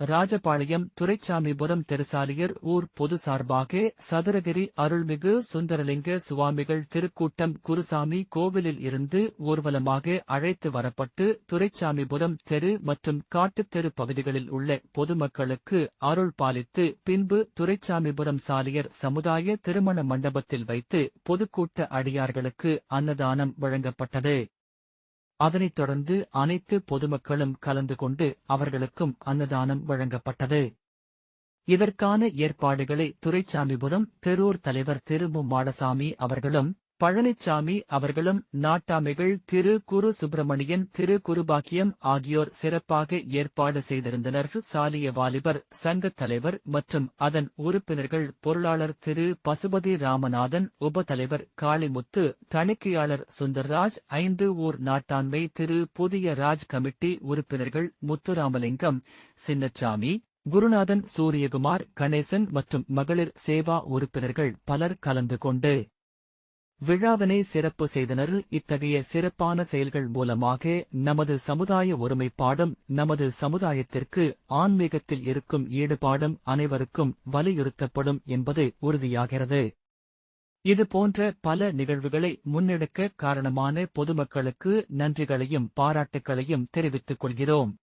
ராஜபாளையம் துரைச்சாமிபுரம் தெருசாலியர் ஊர் பொது சார்பாக சதுரகிரி அருள்மிகு சுந்தரலிங்க சுவாமிகள் திருக்கூட்டம் குருசாமி கோவிலில் இருந்து ஊர்வலமாக அழைத்து வரப்பட்டு துரைச்சாமிபுரம் தெரு மற்றும் காட்டுத்தெரு பகுதிகளில் உள்ள பொதுமக்களுக்கு அருள் பாலித்து பின்பு துரைச்சாமிபுரம் சாலியர் சமுதாய திருமண மண்டபத்தில் வைத்து பொதுக்கூட்ட அடியார்களுக்கு அன்னதானம் வழங்கப்பட்டது. அதனைத் தொடர்ந்து அனைத்து பொதுமக்களும் கலந்து கொண்டு அவர்களுக்கும் அன்னதானம் வழங்கப்பட்டது. இதற்கான ஏற்பாடுகளை துரைச்சாமிபுரம் தெரூர் தலைவர் திரு மு மாடசாமி அவர்களும் பழனிச்சாமி அவர்களும் நாட்டாமைகள் திரு. குரு சுப்பிரமணியன் திரு. குருபாக்கியம் ஆகியோர் சிறப்பாக ஏற்பாடு செய்திருந்தனர். சாலிய வாலிபர் சங்கத் தலைவர் மற்றும் அதன் உறுப்பினர்கள் பொருளாளர் திரு. பசுபதி ராமநாதன் உப தலைவர் காளிமுத்து தணிக்கையாளர் சுந்தர்ராஜ் ஐந்து ஊர் நாட்டாண்மை திரு. புதிய ராஜ் கமிட்டி உறுப்பினர்கள் முத்துராமலிங்கம் சின்னச்சாமி குருநாதன் சூரியகுமார் கணேசன் மற்றும் மகளிர் சேவா உறுப்பினர்கள் பலர் கலந்து கொண்டு விழாவினை சிறப்பு செய்தனர். இத்தகைய சிறப்பான செயல்கள் மூலமாக நமது சமுதாய ஒருமைப்பாடும் நமது சமுதாயத்திற்கு ஆன்மீகத்தில் இருக்கும் ஈடுபாடும் அனைவருக்கும் வலியுறுத்தப்படும் என்பது உறுதியாகிறது. இது போன்ற பல நிகழ்வுகளை முன்னெடுக்க காரணமான பொதுமக்களுக்கு நன்றிகளையும் பாராட்டுக்களையும் தெரிவித்துக் கொள்கிறோம்.